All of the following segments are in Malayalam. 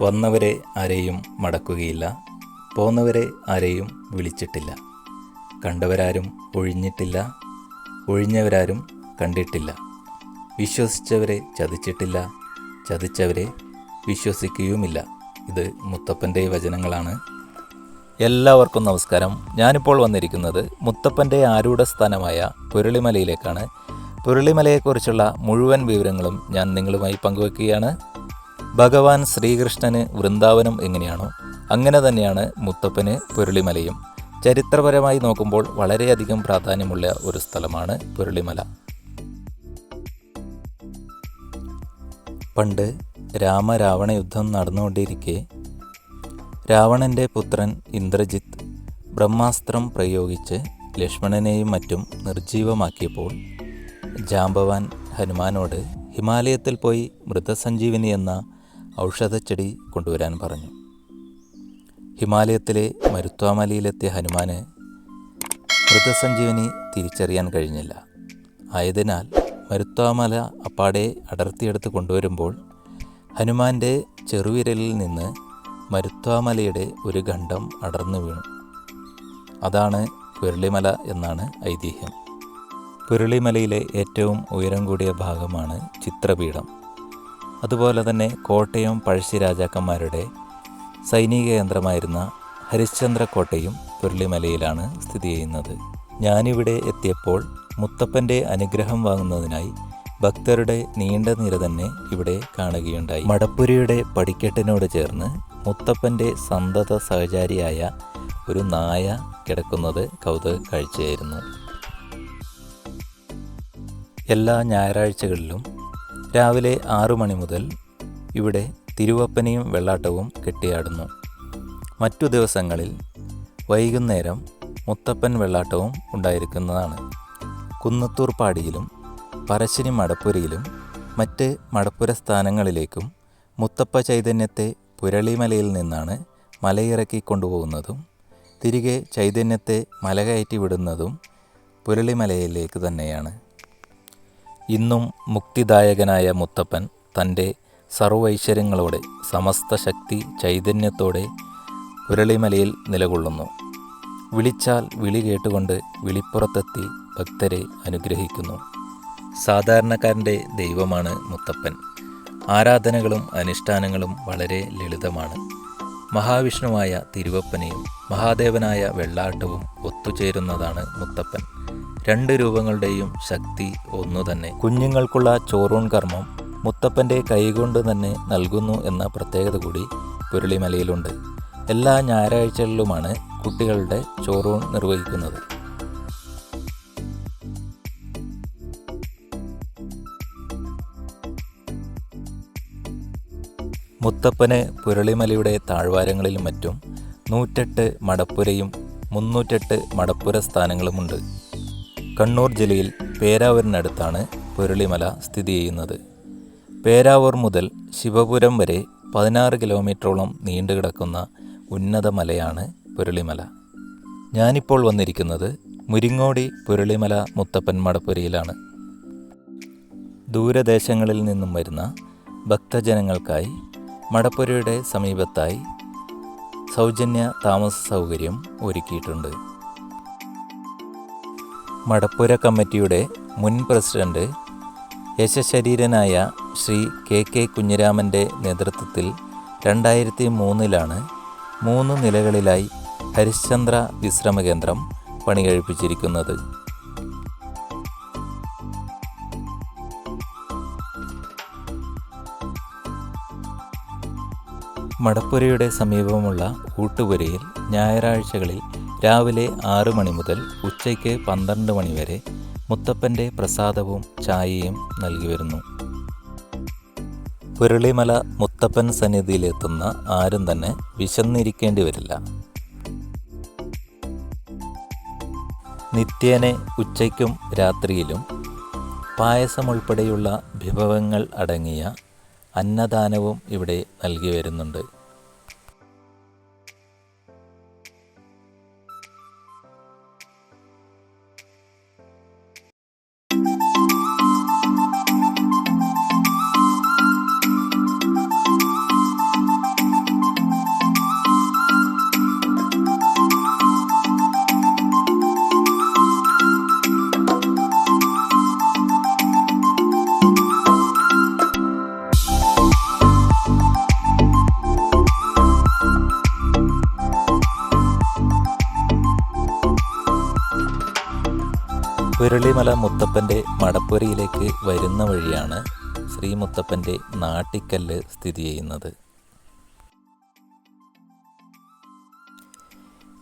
വന്നവരെ ആരെയും മടക്കുകയില്ല. പോന്നവരെ ആരെയും വിളിച്ചിട്ടില്ല. കണ്ടവരാരും ഒഴിഞ്ഞിട്ടില്ല. ഒഴിഞ്ഞവരാരും കണ്ടിട്ടില്ല. വിശ്വസിച്ചവരെ ചതിച്ചിട്ടില്ല. ചതിച്ചവരെ വിശ്വസിക്കുകയുമില്ല. ഇത് മുത്തപ്പന്റെ വചനങ്ങളാണ്. എല്ലാവർക്കും നമസ്കാരം. ഞാനിപ്പോൾ വന്നിരിക്കുന്നത് മുത്തപ്പന്റെ ആരൂഢ സ്ഥാനമായ പുരളിമലയിലേക്കാണ്. പുരളിമലയെക്കുറിച്ചുള്ള മുഴുവൻ വിവരങ്ങളും ഞാൻ നിങ്ങളുമായി പങ്കുവെക്കുകയാണ് ഭഗവാൻ ശ്രീകൃഷ്ണന് വൃന്ദാവനം എങ്ങനെയാണോ അങ്ങനെ തന്നെയാണ് മുത്തപ്പന് പുരളിമലയും. ചരിത്രപരമായി നോക്കുമ്പോൾ വളരെയധികം പ്രാധാന്യമുള്ള ഒരു സ്ഥലമാണ് പുരളിമല. പണ്ട് രാമരാവണ യുദ്ധം നടന്നുകൊണ്ടിരിക്കെ രാവണന്റെ പുത്രൻ ഇന്ദ്രജിത്ത് ബ്രഹ്മാസ്ത്രം പ്രയോഗിച്ച് ലക്ഷ്മണനെയും മറ്റും നിർജീവമാക്കിയപ്പോൾ ജാമ്പവാൻ ഹനുമാനോട് ഹിമാലയത്തിൽ പോയി മൃതസഞ്ജീവിനി എന്ന ഔഷധച്ചെടി കൊണ്ടുവരാൻ പറഞ്ഞു. ഹിമാലയത്തിലെ മരുത്വാമലയിലെത്തിയ ഹനുമാന് മൃതസഞ്ജീവനി തിരിച്ചറിയാൻ കഴിഞ്ഞില്ല. ആയതിനാൽ മരുത്വാമല അപ്പാടെ അടർത്തിയെടുത്ത് കൊണ്ടുവരുമ്പോൾ ഹനുമാന്റെ ചെറുവിരലിൽ നിന്ന് മരുത്വാമലയുടെ ഒരു ഖണ്ഡം അടർന്നു വീണു. അതാണ് പുരളിമല എന്നാണ് ഐതിഹ്യം. പുരളിമലയിലെ ഏറ്റവും ഉയരം കൂടിയ ഭാഗമാണ് ചിത്രപീഠം. അതുപോലെ തന്നെ കോട്ടയം പഴശ്ശി രാജാക്കന്മാരുടെ സൈനിക കേന്ദ്രമായിരുന്ന ഹരിശ്ചന്ദ്ര കോട്ടയും പുരളിമലയിലാണ് സ്ഥിതി ചെയ്യുന്നത്. ഞാനിവിടെ എത്തിയപ്പോൾ മുത്തപ്പന്റെ അനുഗ്രഹം വാങ്ങുന്നതിനായി ഭക്തരുടെ നീണ്ട നിര തന്നെ ഇവിടെ കാണുകയുണ്ടായി. മടപ്പുരയുടെ പടിക്കെട്ടിനോട് ചേർന്ന് മുത്തപ്പന്റെ സന്തത സഹചാരിയായ ഒരു നായ കിടക്കുന്നത് കൗതുക കാഴ്ചയായിരുന്നു എല്ലാ ഞായറാഴ്ചകളിലും രാവിലെ ആറു മണി മുതൽ ഇവിടെ തിരുവപ്പനയും വെള്ളാട്ടവും കെട്ടിയാടുന്നു. മറ്റു ദിവസങ്ങളിൽ വൈകുന്നേരം മുത്തപ്പൻ വെള്ളാട്ടവും ഉണ്ടായിരിക്കുന്നതാണ്. കുന്നത്തൂർ പാടിയിലും പറശ്ശിനി മടപ്പുരയിലും മറ്റ് മടപ്പുര സ്ഥാനങ്ങളിലേക്കും മുത്തപ്പ ചൈതന്യത്തെ പുരളിമലയിൽ നിന്നാണ് മലയിറക്കി കൊണ്ടുപോകുന്നതും തിരികെ ചൈതന്യത്തെ മലകയറ്റി വിടുന്നതും പുരളിമലയിലേക്ക് തന്നെയാണ്. ഇന്നും മുക്തിദായകനായ മുത്തപ്പൻ തന്റെ സർവൈശ്വര്യങ്ങളോടെ സമസ്ത ശക്തി ചൈതന്യത്തോടെ ഉരളിമലയിൽ നിലകൊള്ളുന്നു. വിളിച്ചാൽ വിളി കേട്ടുകൊണ്ട് വിളിപ്പുറത്തെത്തി ഭക്തരെ അനുഗ്രഹിക്കുന്നു. സാധാരണക്കാരന്റെ ദൈവമാണ് മുത്തപ്പൻ. ആരാധനകളും അനുഷ്ഠാനങ്ങളും വളരെ ലളിതമാണ്. മഹാവിഷ്ണുവായ തിരുവപ്പനെയും മഹാദേവനായ വെള്ളാട്ടവും ഒത്തുചേരുന്നതാണ് മുത്തപ്പൻ. രണ്ട് രൂപങ്ങളുടെയും ശക്തി ഒന്നു തന്നെ. കുഞ്ഞുങ്ങൾക്കുള്ള ചോറൂൺ കർമ്മം മുത്തപ്പന്റെ കൈകൊണ്ട് തന്നെ നൽകുന്നു എന്ന പ്രത്യേകത കൂടി പുരളിമലയിലുണ്ട്. എല്ലാ ഞായറാഴ്ചകളിലുമാണ് കുട്ടികളുടെ ചോറൂൺ നിർവഹിക്കുന്നത്. മുത്തപ്പന് പുരളിമലയുടെ താഴ്വാരങ്ങളിലും മറ്റും നൂറ്റെട്ട് മടപ്പുരയും മുന്നൂറ്റെട്ട് മടപ്പുര സ്ഥാനങ്ങളുമുണ്ട്. കണ്ണൂർ ജില്ലയിൽ പേരാവൂരിനടുത്താണ് പുരളിമല സ്ഥിതി ചെയ്യുന്നത്. പേരാവൂർ മുതൽ ശിവപുരം വരെ പതിനാറ് കിലോമീറ്ററോളം നീണ്ടുകിടക്കുന്ന ഉന്നത മലയാണ് പുരളിമല. ഞാനിപ്പോൾ വന്നിരിക്കുന്നത് മുരിങ്ങോടി പുരളിമല മുത്തപ്പൻ മടപ്പുരയിലാണ്. ദൂരദേശങ്ങളിൽ നിന്നും വരുന്ന ഭക്തജനങ്ങൾക്കായി മടപ്പുരയുടെ സമീപത്തായി സൗജന്യ താമസ സൗകര്യം ഒരുക്കിയിട്ടുണ്ട്. മടപ്പുര കമ്മിറ്റിയുടെ മുൻ പ്രസിഡന്റ് യശശരീരനായ ശ്രീ കെ കെ കുഞ്ഞിരാമന്റെ നേതൃത്വത്തിൽ രണ്ടായിരത്തി മൂന്നിലാണ് മൂന്ന് നിലകളിലായി ഹരിശ്ചന്ദ്ര വിശ്രമ കേന്ദ്രം പണികഴിപ്പിച്ചിരിക്കുന്നത്. മടപ്പുരയുടെ സമീപമുള്ള ഊട്ടുപുരയിൽ ഞായറാഴ്ചകളിൽ രാവിലെ ആറ് മണി മുതൽ ഉച്ചയ്ക്ക് പന്ത്രണ്ട് മണി വരെ മുത്തപ്പന്റെ പ്രസാദവും ചായയും നൽകി വരുന്നു. പുരളിമല മുത്തപ്പൻ സന്നിധിയിലെത്തുന്ന ആരും തന്നെ വിശന്നിരിക്കേണ്ടി വരില്ല. നിത്യേനെ ഉച്ചയ്ക്കും രാത്രിയിലും പായസം ഉൾപ്പെടെയുള്ള വിഭവങ്ങൾ അടങ്ങിയ അന്നദാനവും ഇവിടെ നൽകി വരുന്നുണ്ട്. പുരളിമല മുത്തപ്പന്റെ മടപ്പുരയിലേക്ക് വരുന്ന വഴിയാണ് ശ്രീ മുത്തപ്പന്റെ നാട്ടിക്കല്ല് സ്ഥിതി ചെയ്യുന്നത്.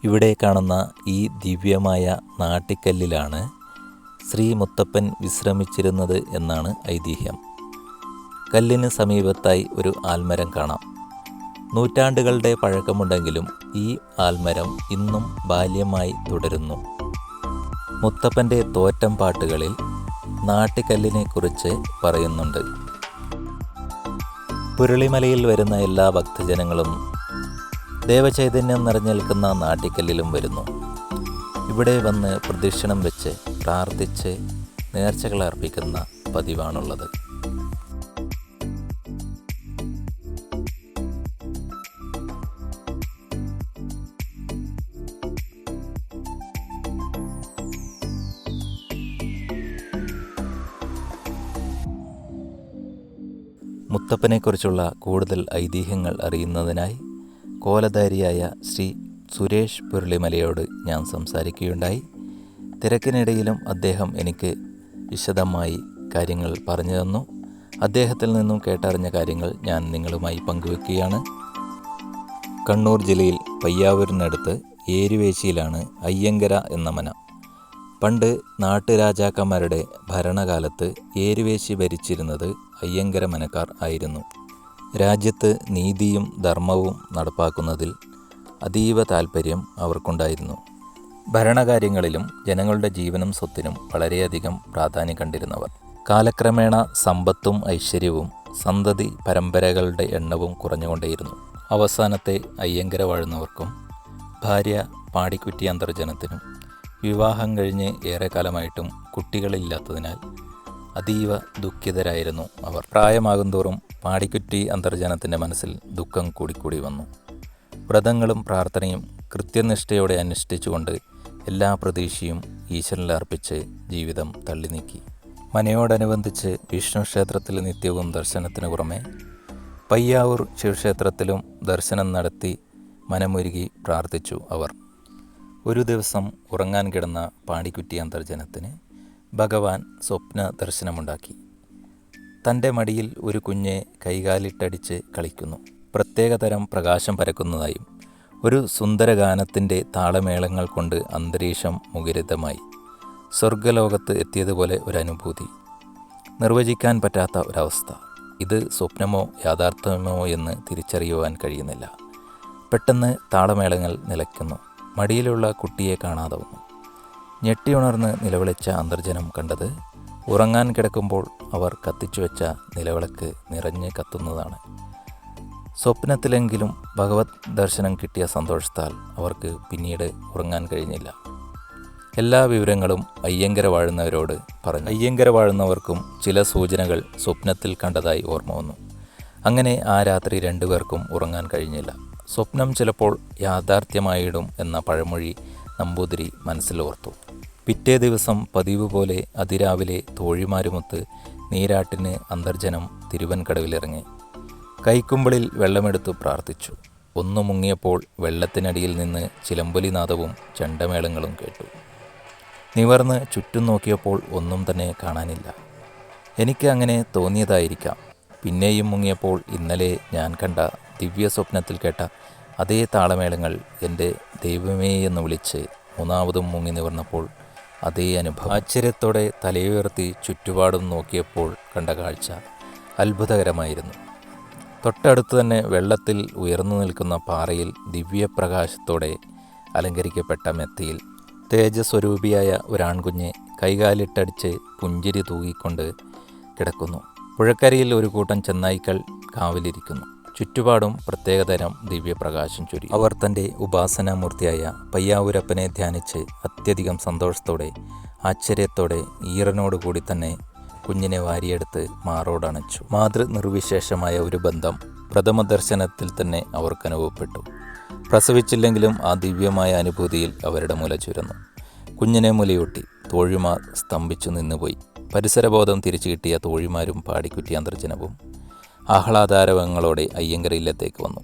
ഇവിടെ കാണുന്ന ഈ ദിവ്യമായ നാട്ടിക്കല്ലിലാണ് ശ്രീ മുത്തപ്പൻ വിശ്രമിച്ചിരുന്നത് എന്നാണ് ഐതിഹ്യം. കല്ലിന് സമീപത്തായി ഒരു ആൽമരം കാണാം. നൂറ്റാണ്ടുകളുടെ പഴക്കമുണ്ടെങ്കിലും ഈ ആൽമരം ഇന്നും ബാല്യമായി തുടരുന്നു. മുത്തപ്പന്റെ തോറ്റം പാട്ടുകളിൽ നാട്ടിക്കല്ലിനെ കുറിച്ച് പറയുന്നുണ്ട്. പുരളിമലയിൽ വരുന്ന എല്ലാ ഭക്തജനങ്ങളും ദേവചൈതന്യം നിറഞ്ഞു നിൽക്കുന്ന നാട്ടിക്കല്ലിലും വരുന്നു. ഇവിടെ വന്ന് പ്രദക്ഷിണം വെച്ച് പ്രാർത്ഥിച്ച് നേർച്ചകൾ അർപ്പിക്കുന്ന പതിവാണുള്ളത്. മുത്തപ്പനെക്കുറിച്ചുള്ള കൂടുതൽ ഐതിഹ്യങ്ങൾ അറിയുന്നതിനായി കോലധാരിയായ ശ്രീ സുരേഷ് പുരളിമലയോട് ഞാൻ സംസാരിക്കുകയുണ്ടായി. തിരക്കിനിടയിലും അദ്ദേഹം എനിക്ക് വിശദമായി കാര്യങ്ങൾ പറഞ്ഞു തന്നു. അദ്ദേഹത്തിൽ നിന്നും കേട്ടറിഞ്ഞ കാര്യങ്ങൾ ഞാൻ നിങ്ങളുമായി പങ്കുവെക്കുകയാണ്. കണ്ണൂർ ജില്ലയിൽ പയ്യാവൂരിനടുത്ത് ഏരുവേശിയിലാണ് അയ്യങ്കര എന്ന മന. പണ്ട് നാട്ടുരാജാക്കന്മാരുടെ ഭരണകാലത്ത് ഏരുവേശി ഭരിച്ചിരുന്നത് അയ്യങ്കര മനക്കാർ ആയിരുന്നു. രാജ്യത്ത് നീതിയും ധർമ്മവും നടപ്പാക്കുന്നതിൽ അതീവ താൽപ്പര്യം അവർക്കുണ്ടായിരുന്നു. ഭരണകാര്യങ്ങളിലും ജനങ്ങളുടെ ജീവനും സ്വത്തിനും വളരെയധികം പ്രാധാന്യം കണ്ടിരുന്നവർ. കാലക്രമേണ സമ്പത്തും ഐശ്വര്യവും സന്തതി പരമ്പരകളുടെ എണ്ണവും കുറഞ്ഞുകൊണ്ടേയിരുന്നു. അവസാനത്തെ അയ്യങ്കര വാഴുന്നവർക്കും ഭാര്യ പാടിക്കുറ്റി അന്തർജനത്തിനും വിവാഹം കഴിഞ്ഞ് ഏറെക്കാലമായിട്ടും കുട്ടികളില്ലാത്തതിനാൽ അതീവ ദുഃഖിതരായിരുന്നു അവർ. പ്രായമാകുന്തോറും പാടിക്കുറ്റി അന്തർജനത്തിന്റെ മനസ്സിൽ ദുഃഖം കൂടിക്കൂടി വന്നു. വ്രതങ്ങളും പ്രാർത്ഥനയും കൃത്യനിഷ്ഠയോടെ അനുഷ്ഠിച്ചുകൊണ്ട് എല്ലാ പ്രതീക്ഷയും ഈശ്വരനിൽ അർപ്പിച്ച് ജീവിതം തള്ളി നീക്കി മനയോടനുബന്ധിച്ച് വിഷ്ണു ക്ഷേത്രത്തിൽ നിത്യവും ദർശനത്തിന് പുറമെ പയ്യാവൂർ ശിവക്ഷേത്രത്തിലും ദർശനം നടത്തി മനമൊരുകി പ്രാർത്ഥിച്ചു അവർ. ഒരു ദിവസം ഉറങ്ങാൻ കിടന്ന പാടിക്കുറ്റി അന്തർജനത്തിന് ഭഗവാൻ സ്വപ്ന ദർശനമുണ്ടാക്കി. തന്റെ മടിയിൽ ഒരു കുഞ്ഞെ കൈകാലിട്ടടിച്ച് കളിക്കുന്നു. പ്രത്യേകതരം പ്രകാശം പരക്കുന്നതായും ഒരു സുന്ദര ഗാനത്തിന്റെ താളമേളങ്ങൾ കൊണ്ട് അന്തരീക്ഷം മുഖരിതമായി സ്വർഗലോകത്ത് എത്തിയതുപോലെ ഒരു അനുഭൂതി. നിർവചിക്കാൻ പറ്റാത്ത ഒരവസ്ഥ. ഇത് സ്വപ്നമോ യാഥാർത്ഥ്യമോ എന്ന് തിരിച്ചറിയുവാൻ കഴിയുന്നില്ല. പെട്ടെന്ന് താളമേളങ്ങൾ നിലയ്ക്കുന്നു. മടിയിലുള്ള കുട്ടിയെ കാണാതെ വന്നു ഞെട്ടിയുണർന്ന് നിലവിളിച്ച അന്തർജനം കണ്ടത് ഉറങ്ങാൻ കിടക്കുമ്പോൾ അവർ കത്തിച്ചു വെച്ച നിലവിളക്ക് നിറഞ്ഞ് കത്തുന്നതാണ്. സ്വപ്നത്തിലെങ്കിലും ഭഗവത് ദർശനം കിട്ടിയ സന്തോഷത്താൽ അവർക്ക് പിന്നീട് ഉറങ്ങാൻ കഴിഞ്ഞില്ല. എല്ലാ വിവരങ്ങളും അയ്യങ്കര വാഴുന്നവരോട് പറഞ്ഞു. അയ്യങ്കര വാഴുന്നവർക്കും ചില സൂചനകൾ സ്വപ്നത്തിൽ കണ്ടതായി ഓർമ്മ വന്നു. അങ്ങനെ ആ രാത്രി രണ്ടുപേർക്കും ഉറങ്ങാൻ കഴിഞ്ഞില്ല. സ്വപ്നം ചിലപ്പോൾ യാഥാർത്ഥ്യമായിടും എന്ന പഴമൊഴി നമ്പൂതിരി മനസ്സിലോർത്തു. പിറ്റേ ദിവസം പതിവ് പോലെ അതിരാവിലെ തോഴിമാരുമൊത്ത് നീരാട്ടിന് അന്തർജനം തിരുവൻകടവിലിറങ്ങി. കൈക്കുമ്പിളിൽ വെള്ളമെടുത്തു പ്രാർത്ഥിച്ചു. ഒന്നു മുങ്ങിയപ്പോൾ വെള്ളത്തിനടിയിൽ നിന്ന് ചിലമ്പൊലിനാദവും ചണ്ടമേളങ്ങളും കേട്ടു. നിവർന്ന് ചുറ്റും നോക്കിയപ്പോൾ ഒന്നും തന്നെ കാണാനില്ല. എനിക്ക് അങ്ങനെ തോന്നിയതായിരിക്കാം. പിന്നെയും മുങ്ങിയപ്പോൾ ഇന്നലെ ഞാൻ കണ്ട ദിവ്യ സ്വപ്നത്തിൽ കേട്ട അതേ താളമേളങ്ങൾ എന്റെ ദൈവമേ എന്ന് വിളിച്ച് മൂന്നാമതും മുങ്ങി നിവർന്നപ്പോൾ അതേ അനുഭവം. ആശ്ചര്യത്തോടെ തലയുയർത്തി ചുറ്റുപാടും നോക്കിയപ്പോൾ കണ്ട കാഴ്ച അത്ഭുതകരമായിരുന്നു. തൊട്ടടുത്ത് തന്നെ വെള്ളത്തിൽ ഉയർന്നു നിൽക്കുന്ന പാറയിൽ ദിവ്യപ്രകാശത്തോടെ അലങ്കരിക്കപ്പെട്ട മെത്തയിൽ തേജസ്വരൂപിയായ ഒരാൺകുഞ്ഞെ കൈകാലിട്ടടിച്ച് പുഞ്ചിരി തൂകിക്കൊണ്ട് കിടക്കുന്നു. പുഴക്കരയിൽ ഒരു കൂട്ടം ചെന്നായ്ക്കൾ കാവലിരിക്കുന്നു. ചുറ്റുപാടും പ്രത്യേകതരം ദിവ്യപ്രകാശം ചൊരി. അവർ തന്റെ ഉപാസനാമൂർത്തിയായ പയ്യാവൂരപ്പനെ ധ്യാനിച്ച് അത്യധികം സന്തോഷത്തോടെ ആശ്ചര്യത്തോടെ ഈറനോടുകൂടി തന്നെ കുഞ്ഞിനെ വാരിയെടുത്ത് മാറോടണച്ചു മാതൃ നിർവിശേഷമായ ഒരു ബന്ധം പ്രഥമ ദർശനത്തിൽ തന്നെ അവർക്ക് അനുഭവപ്പെട്ടു. പ്രസവിച്ചില്ലെങ്കിലും ആ ദിവ്യമായ അനുഭൂതിയിൽ അവരുടെ മുല ചുരന്നു. കുഞ്ഞിനെ മുലയൂട്ടി തോഴിമാർ സ്തംഭിച്ചു നിന്നുപോയി. പരിസരബോധം തിരിച്ചു കിട്ടിയ തോഴിമാരും പാടിക്കുറ്റി അന്തർജനവും ആഹ്ലാദാരവങ്ങളോടെ അയ്യങ്കര ഇല്ലത്തേക്ക് വന്നു.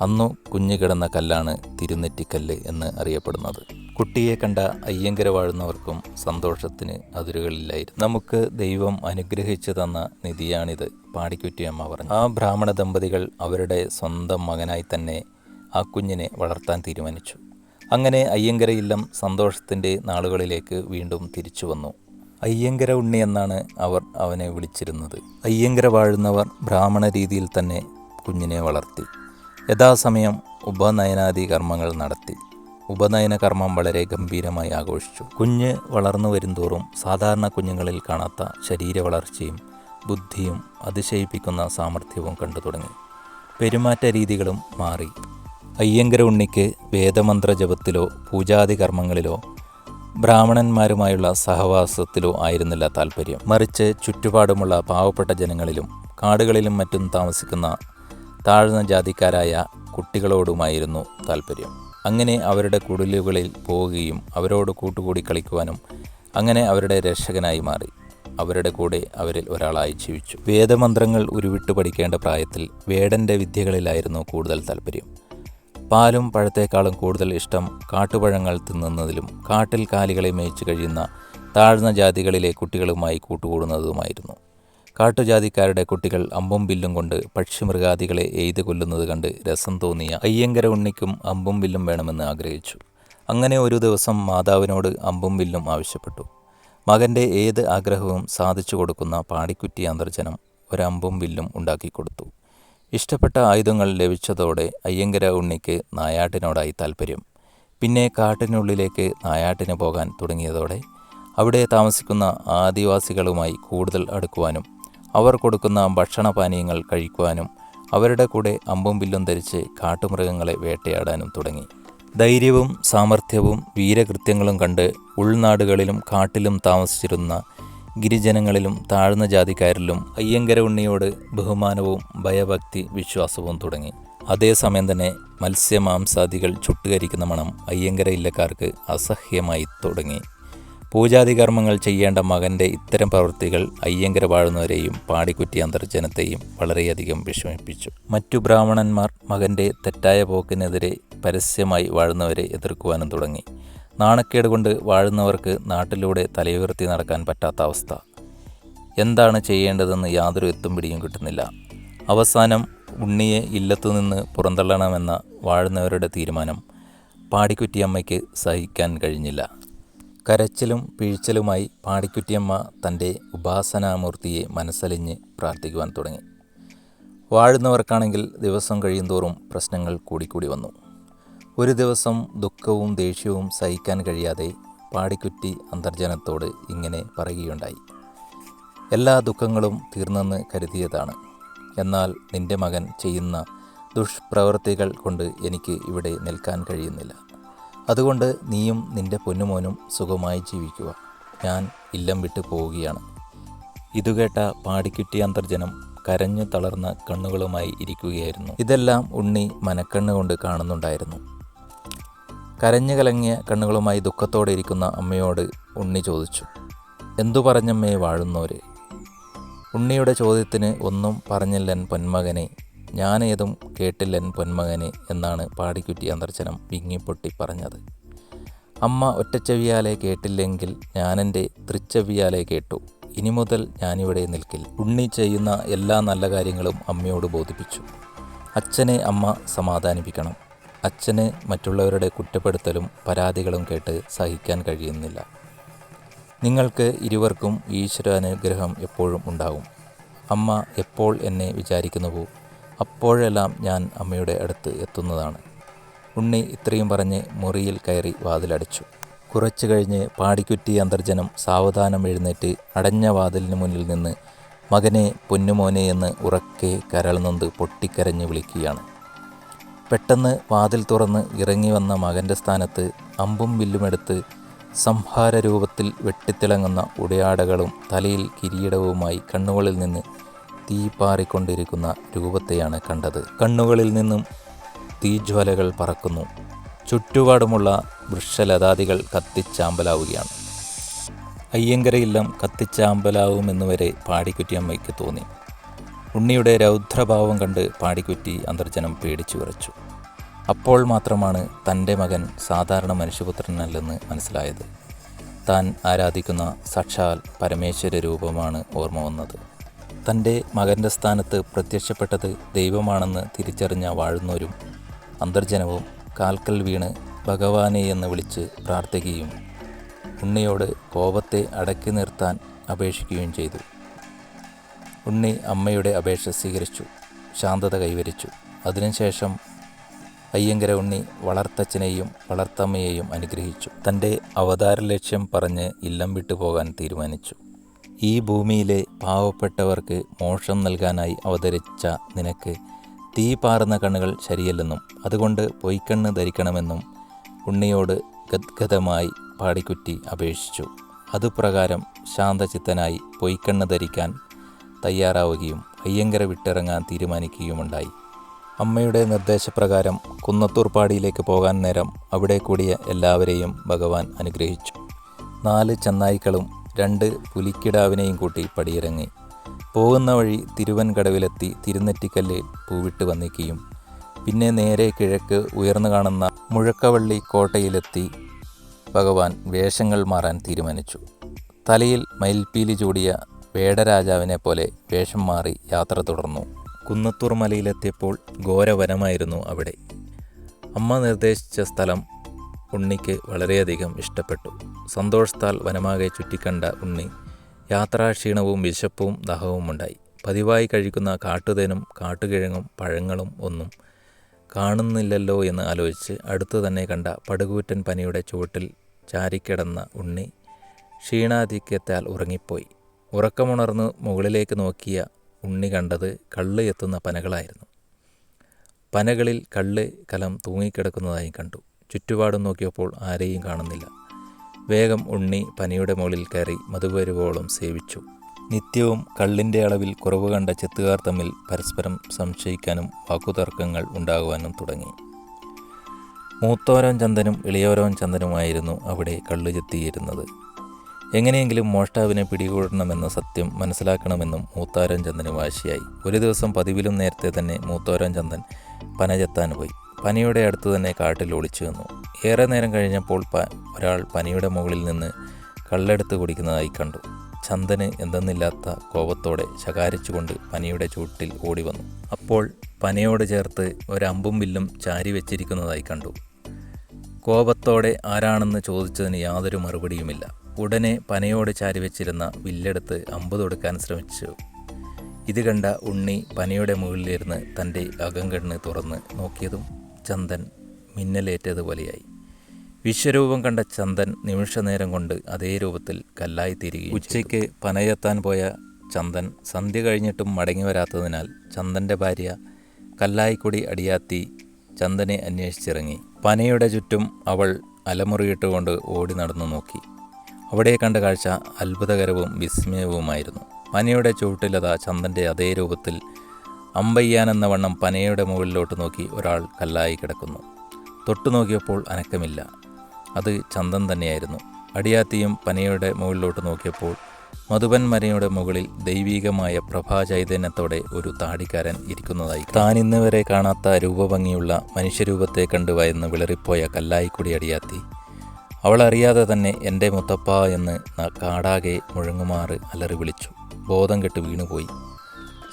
അന്നു കുഞ്ഞു കിടന്ന കല്ലാണ് തിരുനെറ്റിക്കല്ല് എന്ന് അറിയപ്പെടുന്നത്. കുട്ടിയെ കണ്ട അയ്യങ്കര വാഴുന്നവർക്കും സന്തോഷത്തിന് അതിരുകളില്ലായിരുന്നു. നമുക്ക് ദൈവം അനുഗ്രഹിച്ചു തന്ന നിധിയാണിത് പാടിക്കുറ്റിയമ്മ പറഞ്ഞു. ആ ബ്രാഹ്മണ ദമ്പതികൾ അവരുടെ സ്വന്തം മകനായി തന്നെ ആ കുഞ്ഞിനെ വളർത്താൻ തീരുമാനിച്ചു. അങ്ങനെ അയ്യങ്കര ഇല്ലം സന്തോഷത്തിന്റെ നാളുകളിലേക്ക് വീണ്ടും തിരിച്ചു വന്നു. അയ്യങ്കര ഉണ്ണി എന്നാണ് അവർ അവനെ വിളിച്ചിരുന്നത്. അയ്യങ്കര വാഴുന്നവർ ബ്രാഹ്മണ രീതിയിൽ തന്നെ കുഞ്ഞിനെ വളർത്തി. യഥാസമയം ഉപനയനാദി കർമ്മങ്ങൾ നടത്തി. ഉപനയന കർമ്മം വളരെ ഗംഭീരമായി ആഘോഷിച്ചു. കുഞ്ഞ് വളർന്നു വരുംതോറും സാധാരണ കുഞ്ഞുങ്ങളിൽ കാണാത്ത ശരീര വളർച്ചയും ബുദ്ധിയും അതിശയിപ്പിക്കുന്ന സാമർഥ്യവും കണ്ടു തുടങ്ങി. പെരുമാറ്റ രീതികളും മാറി. അയ്യങ്കര ഉണ്ണിക്ക് വേദമന്ത്ര ജപത്തിലോ പൂജാതി കർമ്മങ്ങളിലോ ബ്രാഹ്മണന്മാരുമായുള്ള സഹവാസത്തിലോ ആയിരുന്നില്ല താല്പര്യം മറിച്ച് ചുറ്റുപാടുമുള്ള പാവപ്പെട്ട ജനങ്ങളിലും കാടുകളിലും മറ്റും താമസിക്കുന്ന താഴ്ന്ന ജാതിക്കാരായ കുട്ടികളോടുമായിരുന്നു താല്പര്യം അങ്ങനെ അവരുടെ കുടിലുകളിൽ പോവുകയും അവരോട് കൂട്ടുകൂടി കളിക്കുവാനും അങ്ങനെ അവരുടെ രക്ഷകനായി മാറി. അവരുടെ കൂടെ അവരിൽ ഒരാളായി ജീവിച്ചു. വേദമന്ത്രങ്ങൾ ഉരുവിട്ട് പഠിക്കേണ്ട പ്രായത്തിൽ വേടന്റെ വിദ്യകളിലായിരുന്നു കൂടുതൽ താല്പര്യം പാലും പഴത്തേക്കാളും കൂടുതൽ ഇഷ്ടം കാട്ടുപഴങ്ങൾ തിന്നുന്നതിലും കാട്ടിൽ കാലികളെ മേയിച്ചു കഴിയുന്ന താഴ്ന്ന ജാതികളിലെ കുട്ടികളുമായി കൂട്ടുകൂടുന്നതുമായിരുന്നു. കാട്ടുജാതിക്കാരുടെ കുട്ടികൾ അമ്പും വില്ലും കൊണ്ട് പക്ഷിമൃഗാദികളെ എയ്ത് കൊല്ലുന്നത് കണ്ട് രസം തോന്നിയ അയ്യങ്കര ഉണ്ണിക്കും അമ്പും വില്ലും വേണമെന്ന് ആഗ്രഹിച്ചു. അങ്ങനെ ഒരു ദിവസം മാതാവിനോട് അമ്പും വില്ലും ആവശ്യപ്പെട്ടു. മകന്റെ ഏത് ആഗ്രഹവും സാധിച്ചു കൊടുക്കുന്ന പാടിക്കുറ്റി അന്തർജനം ഒരമ്പും വില്ലും ഉണ്ടാക്കിക്കൊടുത്തു ഇഷ്ടപ്പെട്ട ആയുധങ്ങൾ ലഭിച്ചതോടെ അയ്യങ്കര ഉണ്ണിക്ക് നായാട്ടിനോടായി താൽപ്പര്യം പിന്നെ കാട്ടിനുള്ളിലേക്ക് നായാട്ടിന് പോകാൻ തുടങ്ങിയതോടെ അവിടെ താമസിക്കുന്ന ആദിവാസികളുമായി കൂടുതൽ അടുക്കുവാനും അവർ കൊടുക്കുന്ന ഭക്ഷണപാനീയങ്ങൾ കഴിക്കുവാനും അവരുടെ കൂടെ അമ്പും വില്ലും ധരിച്ച് കാട്ടുമൃഗങ്ങളെ വേട്ടയാടാനും തുടങ്ങി. ധൈര്യവും സാമർഥ്യവും വീരകൃത്യങ്ങളും കണ്ട് ഉൾനാടുകളിലും കാട്ടിലും താമസിച്ചിരുന്ന ഗിരിജനങ്ങളിലും താഴ്ന്ന ജാതിക്കാരിലും അയ്യങ്കര ഉണ്ണിയോട് ബഹുമാനവും ഭയഭക്തി വിശ്വാസവും തുടങ്ങി. അതേസമയം തന്നെ മത്സ്യമാംസാദികൾ ചുട്ടുകരിക്കുന്ന മണം അയ്യങ്കര ഇല്ലക്കാർക്ക് അസഹ്യമായി തുടങ്ങി. പൂജാതി കർമ്മങ്ങൾ ചെയ്യേണ്ട മകന്റെ ഇത്തരം പ്രവൃത്തികൾ അയ്യങ്കര വാഴുന്നവരെയും പാടിക്കുറ്റി അന്തർജനത്തെയും വളരെയധികം വിഷമിപ്പിച്ചു. മറ്റു ബ്രാഹ്മണന്മാർ മകന്റെ തെറ്റായ പോക്കിനെതിരെ പരസ്യമായി വാഴുന്നവരെ എതിർക്കുവാനും തുടങ്ങി. നാണക്കേട് കൊണ്ട് വാഴുന്നവർക്ക് നാട്ടിലൂടെ തലയുയർത്തി നടക്കാൻ പറ്റാത്ത അവസ്ഥ. എന്താണ് ചെയ്യേണ്ടതെന്ന് യാതൊരു എത്തും പിടിയും കിട്ടുന്നില്ല. അവസാനം ഉണ്ണിയെ ഇല്ലത്തുനിന്ന് പുറന്തള്ളണമെന്ന വാഴുന്നവരുടെ തീരുമാനം പാടിക്കുറ്റിയമ്മയ്ക്ക് സഹിക്കാൻ കഴിഞ്ഞില്ല. കരച്ചിലും പിഴിച്ചലുമായി പാടിക്കുറ്റിയമ്മ തന്റെ ഉപാസനാമൂർത്തിയെ മനസ്സലിഞ്ഞ് പ്രാർത്ഥിക്കുവാൻ തുടങ്ങി. വാഴുന്നവർക്കാണെങ്കിൽ ദിവസം കഴിയുന്തോറും പ്രശ്നങ്ങൾ കൂടിക്കൂടി വന്നു. ഒരു ദിവസം ദുഃഖവും ദേഷ്യവും സഹിക്കാൻ കഴിയാതെ പാടിക്കുറ്റി അന്തർജനത്തോട് ഇങ്ങനെ പറയുകയുണ്ടായി. എല്ലാ ദുഃഖങ്ങളും തീർന്നെന്ന് കരുതിയതാണ്. എന്നാൽ നിന്റെ മകൻ ചെയ്യുന്ന ദുഷ്പ്രവൃത്തികൾ കൊണ്ട് എനിക്ക് ഇവിടെ നിൽക്കാൻ കഴിയുന്നില്ല. അതുകൊണ്ട് നീയും നിന്റെ പൊന്നുമോനും സുഖമായി ജീവിക്കുക. ഞാൻ ഇല്ലം വിട്ടു പോവുകയാണ്. ഇതുകേട്ട പാടിക്കുറ്റി അന്തർജനം കരഞ്ഞു തളർന്ന കണ്ണുകളുമായി ഇരിക്കുകയായിരുന്നു. ഇതെല്ലാം ഉണ്ണി മനക്കണ്ണുകൊണ്ട് കാണുന്നുണ്ടായിരുന്നു. കരഞ്ഞു കലങ്ങിയ കണ്ണുകളുമായി ദുഃഖത്തോടെ ഇരിക്കുന്ന അമ്മയോട് ഉണ്ണി ചോദിച്ചു എന്തു പറഞ്ഞമ്മേ വാഴുന്നോര്? ഉണ്ണിയുടെ ചോദ്യത്തിന് ഒന്നും പറഞ്ഞില്ലൻ പൊന്മകനെ ഞാനേതും കേട്ടില്ലൻ പൊന്മകനെ എന്നാണ് പാടിക്കുറ്റി അന്തർജനം വിങ്ങിപ്പൊട്ടി പറഞ്ഞത്. അമ്മ ഒറ്റച്ചെവിയാലെ കേട്ടില്ലെങ്കിൽ ഞാനെന്റെ തൃച്ചെവിയാലെ കേട്ടു. ഇനി മുതൽ ഞാനിവിടെ നിൽക്കില്ല. ഉണ്ണി ചെയ്യുന്ന എല്ലാ നല്ല കാര്യങ്ങളും അമ്മയോട് ബോധിപ്പിച്ചു. അച്ഛനെ അമ്മ സമാധാനിപ്പിക്കണം. അച്ഛന് മറ്റുള്ളവരുടെ കുറ്റപ്പെടുത്തലും പരാതികളും കേട്ട് സഹിക്കാൻ കഴിയുന്നില്ല. നിങ്ങൾക്ക് ഇരുവർക്കും ഈശ്വര അനുഗ്രഹം എപ്പോഴും ഉണ്ടാകും അമ്മ എപ്പോൾ എന്നെ വിചാരിക്കുന്നുവോ അപ്പോഴെല്ലാം ഞാൻ അമ്മയുടെ അടുത്ത് എത്തുന്നതാണ്. ഉണ്ണി ഇത്രയും പറഞ്ഞ് മുറിയിൽ കയറി വാതിലടച്ചു. കുറച്ചു കഴിഞ്ഞ് പാടിക്കുറ്റി അന്തർജനം സാവധാനം എഴുന്നേറ്റ് അടഞ്ഞ വാതിലിന് മുന്നിൽ നിന്ന് മകനെ പൊന്നുമോനെ എന്ന് ഉറക്കെ കരൾ നൊന്ത് പൊട്ടിക്കരഞ്ഞ് വിളിക്കുകയാണ്. പെട്ടെന്ന് വാതിൽ തുറന്ന് ഇറങ്ങി വന്ന മകന്റെ സ്ഥാനത്ത് അമ്പും വില്ലുമെടുത്ത് സംഹാര രൂപത്തിൽ വെട്ടിത്തിളങ്ങുന്ന ഉടയാടകളും തലയിൽ കിരീടവുമായി കണ്ണുകളിൽ നിന്ന് തീ പാറിക്കൊണ്ടിരിക്കുന്ന രൂപത്തെയാണ് കണ്ടത്. കണ്ണുകളിൽ നിന്നും തീജ്വലകൾ പറക്കുന്നു. ചുറ്റുപാടുമുള്ള വൃക്ഷലതാദികൾ കത്തിച്ചാമ്പലാവുകയാണ്. അയ്യങ്കരയില്ലം കത്തിച്ചാമ്പലാവുമെന്നുവരെ പാടിക്കുറ്റിയമ്മയ്ക്ക് തോന്നി. ഉണ്ണിയുടെ രൗദ്രഭാവം കണ്ട് പാടിക്കുറ്റി അന്തർജനം പേടിച്ചു വിറച്ചു. അപ്പോൾ മാത്രമാണ് തന്റെ മകൻ സാധാരണ മനുഷ്യപുത്രനല്ലെന്ന് മനസ്സിലായത്. താൻ ആരാധിക്കുന്ന സാക്ഷാൽ പരമേശ്വര രൂപമാണ് ഓർമ്മ വന്നത്. തന്റെ മകന്റെ സ്ഥാനത്ത് പ്രത്യക്ഷപ്പെട്ടത് ദൈവമാണെന്ന് തിരിച്ചറിഞ്ഞ വാഴുന്നവരും അന്തർജനവും കാൽക്കൽ വീണ് ഭഗവാനെ എന്ന് വിളിച്ച് പ്രാർത്ഥിക്കുകയും ഉണ്ണിയോട് കോപത്തെ അടക്കി നിർത്താൻ അപേക്ഷിക്കുകയും ചെയ്തു. ഉണ്ണി അമ്മയുടെ അപേക്ഷ സ്വീകരിച്ചു. ശാന്തത കൈവരിച്ചു. അതിനുശേഷം അയ്യങ്കര ഉണ്ണി വളർത്തച്ഛനെയും വളർത്തമ്മയെയും അനുഗ്രഹിച്ചു. തന്റെ അവതാര ലക്ഷ്യം പറഞ്ഞ് ഇല്ലം വിട്ടു പോകാൻ തീരുമാനിച്ചു. ഈ ഭൂമിയിലെ പാവപ്പെട്ടവർക്ക് മോക്ഷം നൽകാനായി അവതരിച്ച നിനക്ക് തീ പാറുന്ന കണ്ണുകൾ ശരിയല്ലെന്നും അതുകൊണ്ട് പൊയ്ക്കണ്ണ് ധരിക്കണമെന്നും ഉണ്ണിയോട് ഗദ്ഗതമായി പാടിക്കുറ്റി അപേക്ഷിച്ചു. അതുപ്രകാരം ശാന്തചിത്തനായി പൊയ്ക്കണ്ണ് ധരിക്കാൻ തയ്യാറാവുകയും അയ്യങ്കര വിട്ടിറങ്ങാൻ തീരുമാനിക്കുകയുമുണ്ടായി. അമ്മയുടെ നിർദ്ദേശപ്രകാരം കുന്നത്തൂർപ്പാടിയിലേക്ക് പോകാൻ നേരം അവിടെ കൂടിയ എല്ലാവരെയും ഭഗവാൻ അനുഗ്രഹിച്ചു. നാല് ചെന്നായ്ക്കളും രണ്ട് പുലിക്കിടാവിനെയും കൂട്ടി പടിയിറങ്ങി. പോകുന്ന വഴി തിരുവൻകടവിലെത്തി തിരുനെറ്റിക്കല്ലിൽ പൂവിട്ട് വന്നിക്കുകയും പിന്നെ നേരെ കിഴക്ക് ഉയർന്നു കാണുന്ന മുഴക്കവള്ളി കോട്ടയിലെത്തി ഭഗവാൻ വേഷങ്ങൾ മാറാൻ തീരുമാനിച്ചു. തലയിൽ മയിൽപ്പീലി ചൂടിയ വേടരാജാവിനെ പോലെ വേഷം മാറി യാത്ര തുടർന്നു. കുന്നത്തൂർ മലയിലെത്തിയപ്പോൾ ഘോരവനമായിരുന്നു അവിടെ. അമ്മ നിർദ്ദേശിച്ച സ്ഥലം ഉണ്ണിക്ക് വളരെയധികം ഇഷ്ടപ്പെട്ടു. സന്തോഷത്താൽ വനമാകെ ചുറ്റിക്കണ്ട ഉണ്ണി യാത്രാക്ഷീണവും വിശപ്പും ദഹവും ഉണ്ടായി. പതിവായി കഴിക്കുന്ന കാട്ടുതേനും കാട്ടുകിഴങ്ങും പഴങ്ങളും ഒന്നും കാണുന്നില്ലല്ലോ എന്ന് ആലോചിച്ച് അടുത്തു തന്നെ കണ്ട പടുകൂറ്റൻ പനിയുടെ ചുവട്ടിൽ ചാരിക്കിടന്ന ഉണ്ണി ക്ഷീണാധിക്യത്താൽ ഉറങ്ങിപ്പോയി. ഉറക്കമുണർന്ന് മുകളിലേക്ക് നോക്കിയ ഉണ്ണി കണ്ടത് കള്ള് എത്തുന്ന പനകളായിരുന്നു. പനകളിൽ കള്ള് കലം തൂങ്ങിക്കിടക്കുന്നതായി കണ്ടു. ചുറ്റുപാടും നോക്കിയപ്പോൾ ആരെയും കാണുന്നില്ല. വേഗം ഉണ്ണി പനയുടെ മുകളിൽ കയറി മധുപരുവോളം സേവിച്ചു. നിത്യവും കള്ളിന്റെ അളവിൽ കുറവ് കണ്ട ചെത്തുകാർ തമ്മിൽ പരസ്പരം സംശയിക്കാനും വാക്കുതർക്കങ്ങൾ ഉണ്ടാകുവാനും തുടങ്ങി. മൂത്തോരോൻ ചന്ദനും ഇളയോരോൻ ചന്ദനുമായിരുന്നു അവിടെ കള്ളു ചെത്തിയിരുന്നത്. എങ്ങനെയെങ്കിലും മോഷ്ടാവിനെ പിടികൂടണമെന്ന സത്യം മനസ്സിലാക്കണമെന്നും മൂത്താരൻ ചന്ദന് വാശിയായി. ഒരു ദിവസം പതിവിലും നേരത്തെ തന്നെ മൂത്തോരൻ ചന്ദൻ പനചെത്താൻ പോയി. പനിയുടെ അടുത്ത് തന്നെ കാട്ടിൽ ഒളിച്ചു നിന്നു. ഏറെ നേരം കഴിഞ്ഞപ്പോൾ പ ഒരാൾ പനിയുടെ മുകളിൽ നിന്ന് കള്ളെടുത്ത് കുടിക്കുന്നതായി കണ്ടു. ചന്ദന് എന്തെന്നില്ലാത്ത കോപത്തോടെ ശകാരിച്ചുകൊണ്ട് പനിയുടെ ചൂട്ടിൽ ഓടി വന്നു. അപ്പോൾ പനയോട് ചേർത്ത് ഒരമ്പും വില്ലും ചാരി വെച്ചിരിക്കുന്നതായി കണ്ടു. കോപത്തോടെ ആരാണെന്ന് ചോദിച്ചതിന് യാതൊരു മറുപടിയുമില്ല. ഉടനെ പനയോട് ചാരി വെച്ചിരുന്ന വില്ലെടുത്ത് അമ്പ് തൊടുക്കാൻ ശ്രമിച്ചു. ഇത് കണ്ട ഉണ്ണി പനയുടെ മുകളിലിരുന്ന് തന്റെ അകങ്കണ്ണ് തുറന്ന് നോക്കിയതും ചന്ദൻ മിന്നലേറ്റതുപോലെയായി വിശ്വരൂപം കണ്ട ചന്ദൻ നിമിഷനേരം കൊണ്ട് അതേ രൂപത്തിൽ കല്ലായി തിരികെ ഉച്ചയ്ക്ക് പനയെത്താൻ പോയ ചന്ദൻ സന്ധ്യ കഴിഞ്ഞിട്ടും മടങ്ങി വരാത്തതിനാൽ ചന്ദന്റെ ഭാര്യ കല്ലായിക്കൊടി അടിയാത്തി ചന്ദനെ അന്വേഷിച്ചിറങ്ങി. പനയുടെ ചുറ്റും അവൾ അലമുറിയിട്ടുകൊണ്ട് ഓടി നടന്നു നോക്കി. അവിടെ കണ്ട കാഴ്ച അത്ഭുതകരവും വിസ്മയവുമായിരുന്നു. പനയുടെ ചുവട്ടിലത ചന്ദന്റെ അതേ രൂപത്തിൽ അമ്പയ്യാനെന്ന വണ്ണം പനയുടെ മുകളിലോട്ട് നോക്കി ഒരാൾ കല്ലായി കിടക്കുന്നു. തൊട്ടു നോക്കിയപ്പോൾ അനക്കമില്ല. അത് ചന്ദൻ തന്നെയായിരുന്നു. അടിയാത്തിയും പനയുടെ മുകളിലോട്ട് നോക്കിയപ്പോൾ മധുബൻ മരയുടെ മുകളിൽ ദൈവീകമായ പ്രഭാചൈതന്യത്തോടെ ഒരു താടിക്കാരൻ ഇരിക്കുന്നതായി. താൻ ഇന്നുവരെ കാണാത്ത രൂപഭംഗിയുള്ള മനുഷ്യരൂപത്തെ കണ്ടു വയന്ന് വിളറിപ്പോയ കല്ലായിക്കുടി അടിയാത്തി അവൾ അറിയാതെ തന്നെ എന്റെ മുത്തപ്പ എന്ന് കാടാകെ മുഴങ്ങുമാറ് അലറി വിളിച്ചു. ബോധം കെട്ട് വീണുപോയി.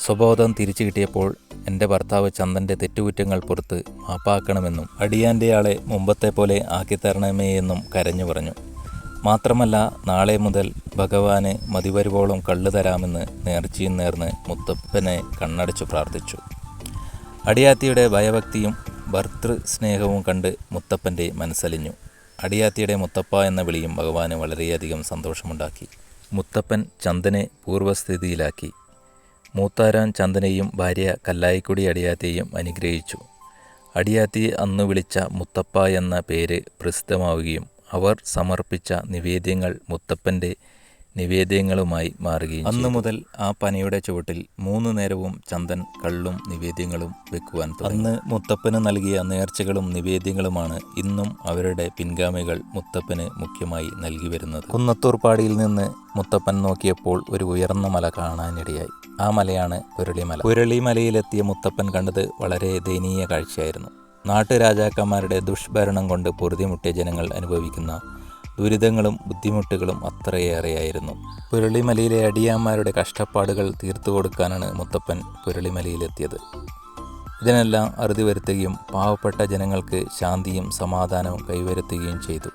സ്വബോധം തിരിച്ചു കിട്ടിയപ്പോൾ എന്റെ ഭർത്താവ് ചന്ദന്റെ തെറ്റുകുറ്റങ്ങൾ പുറത്ത് മാപ്പാക്കണമെന്നും അടിയാന്റെ ആളെ മുമ്പത്തെ പോലെ ആക്കിത്തരണമേ എന്നും കരഞ്ഞു പറഞ്ഞു. മാത്രമല്ല നാളെ മുതൽ ഭഗവാന് മതിവരുവോളം കള്ളു തരാമെന്ന് നേർച്ചയും നേർന്ന് മുത്തപ്പനെ കണ്ണടച്ചു പ്രാർത്ഥിച്ചു. അടിയാത്തിയുടെ ഭയഭക്തിയും ഭർത്തൃ സ്നേഹവും കണ്ട് മുത്തപ്പന്റെ മനസ്സലിഞ്ഞു. അടിയാത്തിയുടെ മുത്തപ്പ എന്ന വിളിയും ഭഗവാന് വളരെയധികം സന്തോഷമുണ്ടാക്കി. മുത്തപ്പൻ ചന്ദനെ പൂർവസ്ഥിതിയിലാക്കി മൂത്താരാൻ ചന്ദനെയും ഭാര്യ കല്ലായിക്കുടി അടിയാത്തിയെയും അനുഗ്രഹിച്ചു. അടിയാത്തി അന്നു വിളിച്ച മുത്തപ്പ എന്ന പേര് പ്രസിദ്ധമാവുകയും അവർ സമർപ്പിച്ച നിവേദ്യങ്ങൾ മുത്തപ്പന്റെ നിവേദ്യങ്ങളുമായി മാറുകയും അന്നു മുതൽ ആ പനയുടെ ചുവട്ടിൽ മൂന്ന് നേരവും ചന്ദൻ കള്ളും നിവേദ്യങ്ങളും വെക്കുവാൻ അന്ന് മുത്തപ്പന് നൽകിയ നേർച്ചകളും നിവേദ്യങ്ങളുമാണ് ഇന്നും അവരുടെ പിൻഗാമികൾ മുത്തപ്പന് മുഖ്യമായി നൽകി വരുന്നത്. കുന്നത്തൂർപ്പാടിയിൽ നിന്ന് മുത്തപ്പൻ നോക്കിയപ്പോൾ ഒരു ഉയർന്ന മല കാണാനിടയായി. ആ മലയാണ് പുരളിമല. പുരളിമലയിലെത്തിയ മുത്തപ്പൻ കണ്ടത് വളരെ ദയനീയ കാഴ്ചയായിരുന്നു. നാട്ടുരാജാക്കന്മാരുടെ ദുഷ്ഭരണം കൊണ്ട് പൊറുതിമുട്ടിയ ജനങ്ങൾ അനുഭവിക്കുന്ന ദുരിതങ്ങളും ബുദ്ധിമുട്ടുകളും അത്രയേറെയായിരുന്നു. പുരളിമലയിലെ അടിയാന്മാരുടെ കഷ്ടപ്പാടുകൾ തീർത്തു കൊടുക്കാനാണ് മുത്തപ്പൻ പുരളിമലയിലെത്തിയത്. ഇതിനെല്ലാം അറുതി വരുത്തുകയും പാവപ്പെട്ട ജനങ്ങൾക്ക് ശാന്തിയും സമാധാനവും കൈവരുത്തുകയും ചെയ്തു.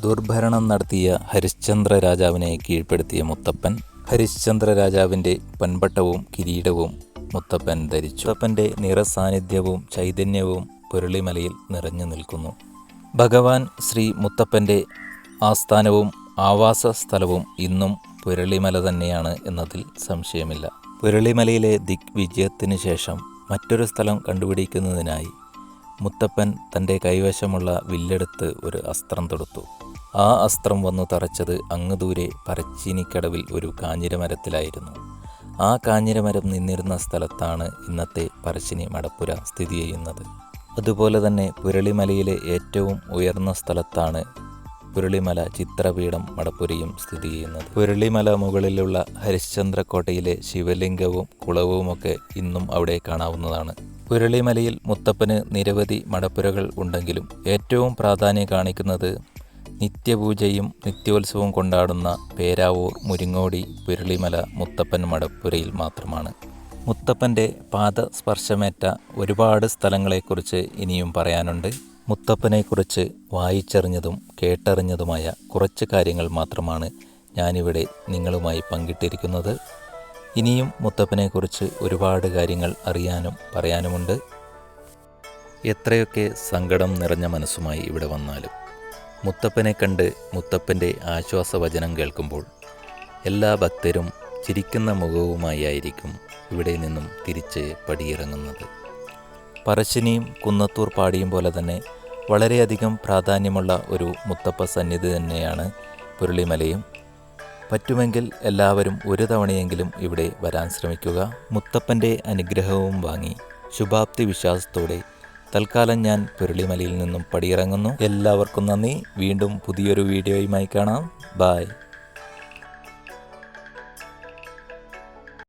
ദുർഭരണം നടത്തിയ ഹരിശ്ചന്ദ്ര രാജാവിനെ കീഴ്പ്പെടുത്തിയ മുത്തപ്പൻ ഹരിശ്ചന്ദ്ര രാജാവിന്റെ പൻപട്ടവും കിരീടവും മുത്തപ്പൻ ധരിച്ചു. മുത്തപ്പന്റെ നിറസാന്നിധ്യവും ചൈതന്യവും പുരളിമലയിൽ നിറഞ്ഞു നിൽക്കുന്നു. ഭഗവാൻ ശ്രീ മുത്തപ്പന്റെ ആസ്ഥാനവും ആവാസ സ്ഥലവും ഇന്നും പുരളിമല തന്നെയാണ് എന്നതിൽ സംശയമില്ല. പുരളിമലയിലെ ദിഗ്വിജയത്തിന് ശേഷം മറ്റൊരു സ്ഥലം കണ്ടുപിടിക്കുന്നതിനായി മുത്തപ്പൻ തന്റെ കൈവശമുള്ള വില്ലെടുത്ത് ഒരു അസ്ത്രം തൊടുത്തു. ആ അസ്ത്രം വന്നു തറച്ചത് അങ്ങ് ദൂരെ പറച്ചീനിക്കടവിൽ ഒരു കാഞ്ഞിരമരത്തിലായിരുന്നു. ആ കാഞ്ഞിരമരം നിന്നിരുന്ന സ്ഥലത്താണ് ഇന്നത്തെ പറശ്ശിനി മടപ്പുര സ്ഥിതി ചെയ്യുന്നത്. അതുപോലെ തന്നെ പുരളിമലയിലെ ഏറ്റവും ഉയർന്ന സ്ഥലത്താണ് പുരളിമല ചിത്രപീഠം മടപ്പുരയും സ്ഥിതി ചെയ്യുന്നത്. പുരളിമല മുകളിലുള്ള ഹരിശ്ചന്ദ്രക്കോട്ടയിലെ ശിവലിംഗവും കുളവുമൊക്കെ ഇന്നും അവിടെ കാണാവുന്നതാണ്. പുരളിമലയിൽ മുത്തപ്പന് നിരവധി മടപ്പുരകൾ ഉണ്ടെങ്കിലും ഏറ്റവും പ്രാധാന്യം കാണിക്കുന്നത് നിത്യപൂജയും നിത്യോത്സവവും കൊണ്ടാടുന്ന പേരാവൂർ മുരിങ്ങോടി പുരളിമല മുത്തപ്പൻ മടപ്പുരയിൽ മാത്രമാണ്. മുത്തപ്പന്റെ പാദസ്പർശമേറ്റ ഒരുപാട് സ്ഥലങ്ങളെക്കുറിച്ച് ഇനിയും പറയാനുണ്ട്. മുത്തപ്പനെക്കുറിച്ച് വായിച്ചറിഞ്ഞതും കേട്ടറിഞ്ഞതുമായ കുറച്ച് കാര്യങ്ങൾ മാത്രമാണ് ഞാനിവിടെ നിങ്ങളുമായി പങ്കിട്ടിരിക്കുന്നത്. ഇനിയും മുത്തപ്പനെക്കുറിച്ച് ഒരുപാട് കാര്യങ്ങൾ അറിയാനും പറയാനുമുണ്ട്. എത്രയൊക്കെ സങ്കടം നിറഞ്ഞ മനസ്സുമായി ഇവിടെ വന്നാലും മുത്തപ്പനെ കണ്ട് മുത്തപ്പന്റെ ആശ്വാസവചനം കേൾക്കുമ്പോൾ എല്ലാ ഭക്തരും ചിരിക്കുന്ന മുഖവുമായി ആയിരിക്കും ഇവിടെ നിന്നും തിരിച്ച് പടിയിറങ്ങുന്നത്. പറശ്ശിനിയും കുന്നത്തൂർ പാടിയും പോലെ തന്നെ വളരെയധികം പ്രാധാന്യമുള്ള ഒരു മുത്തപ്പ സന്നിധി തന്നെയാണ് പുരുളിമലയും. പറ്റുമെങ്കിൽ എല്ലാവരും ഒരു തവണയെങ്കിലും ഇവിടെ വരാൻ ശ്രമിക്കുക. മുത്തപ്പന്റെ അനുഗ്രഹവും വാങ്ങി ശുഭാപ്തി വിശ്വാസത്തോടെ തൽക്കാലം ഞാൻ പുരളിമലയിൽ നിന്നും പടിയിറങ്ങുന്നു. എല്ലാവർക്കും നന്ദി. വീണ്ടും പുതിയൊരു വീഡിയോയുമായി കാണാം. ബായ്